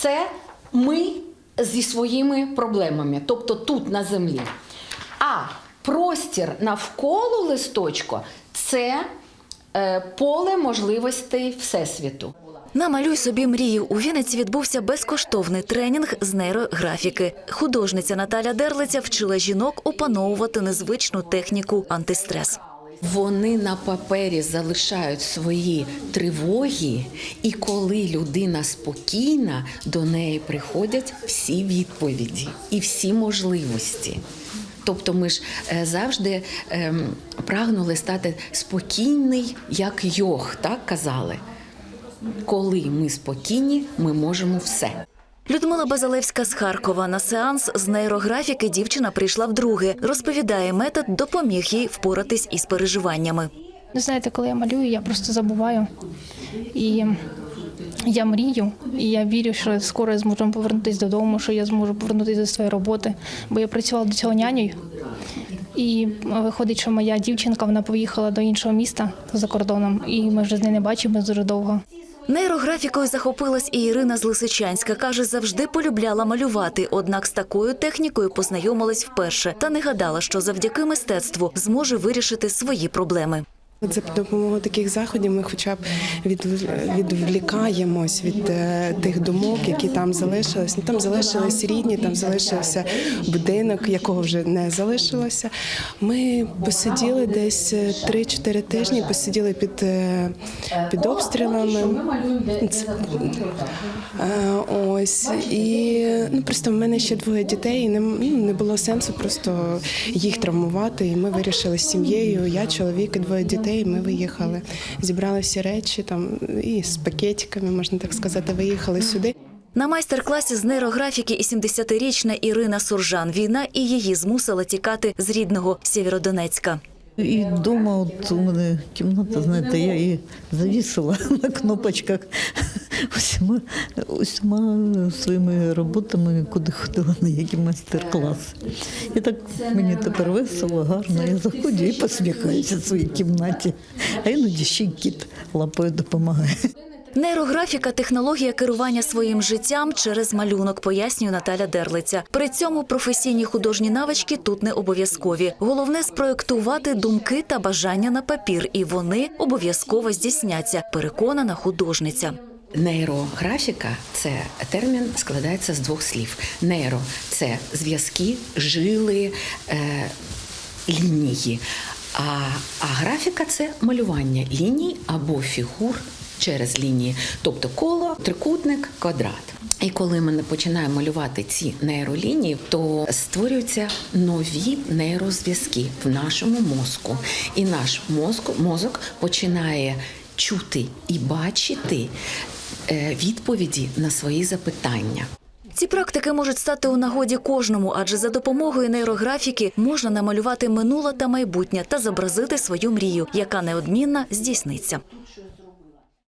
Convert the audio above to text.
це ми зі своїми проблемами, тобто тут на землі. А простір навколо листочка це е, поле можливостей Всесвіту. Намалюй собі мрію. У Вінниці відбувся безкоштовний тренінг з нейрографіки. Художниця Наталя Дерлиця вчила жінок опановувати незвичну техніку антистрес. Вони на папері залишають свої тривоги, і коли людина спокійна, до неї приходять всі відповіді і всі можливості. Тобто ми ж е, завжди ем, прагнули стати спокійний, як йог, так казали. Коли ми спокійні, ми можемо все. Людмила Базалевська з Харкова на сеанс з нейрографіки дівчина прийшла вдруге. Розповідає, метод допоміг їй впоратись із переживаннями. Ви знаєте, коли я малюю, я просто забуваю. І я мрію, і я вірю, що скоро я зможу повернутися додому, що я зможу повернутися до своєї роботи. Бо я працювала до цього нянею. І виходить, що моя дівчинка вона поїхала до іншого міста за кордоном, і ми вже з нею не бачимо дуже довго. Нейрографікою захопилась і Ірина з Лисичанська. Каже, завжди полюбляла малювати, однак з такою технікою познайомилась вперше та не гадала, що завдяки мистецтву зможе вирішити свої проблеми. За допомогою таких заходів ми хоча б від, відвлікаємось від е, тих думок, які там залишились. Ну, там залишились рідні, там залишився будинок, якого вже не залишилося. Ми посиділи десь е, 3-4 тижні, посиділи під, е, під обстрілами. Е, Ось і ну просто в мене ще двоє дітей, і не, ну, не було сенсу просто їх травмувати. І ми вирішили з сім'єю. Я, чоловік і двоє дітей. Ми виїхали, зібрали всі речі там і з пакетиками, можна так сказати, виїхали сюди. На майстер-класі з нейрографіки і 70-річна Ірина Суржан. Війна і її змусила тікати з рідного Сєвєродонецька. І вдома, от у мене кімната, знаєте, я її завісила на кнопочках усіма, усіма своїми роботами, куди ходила на які майстер-класи. І так мені тепер весело, гарно. Я заходжу і посміхаюся в своїй кімнаті. А іноді ще й кіт лапою допомагає. Нейрографіка технологія керування своїм життям через малюнок, пояснює Наталя Дерлиця. При цьому професійні художні навички тут не обов'язкові. Головне спроектувати думки та бажання на папір, і вони обов'язково здійсняться. Переконана художниця. Нейрографіка це термін складається з двох слів. Нейро це зв'язки, жили, е, лінії. А, а графіка це малювання ліній або фігур через лінії, тобто коло, трикутник, квадрат. І коли ми починаємо малювати ці нейролінії, то створюються нові нейрозв'язки в нашому мозку. І наш мозку, мозок починає чути і бачити відповіді на свої запитання. Ці практики можуть стати у нагоді кожному, адже за допомогою нейрографіки можна намалювати минуле та майбутнє та зобразити свою мрію, яка неодмінно здійсниться.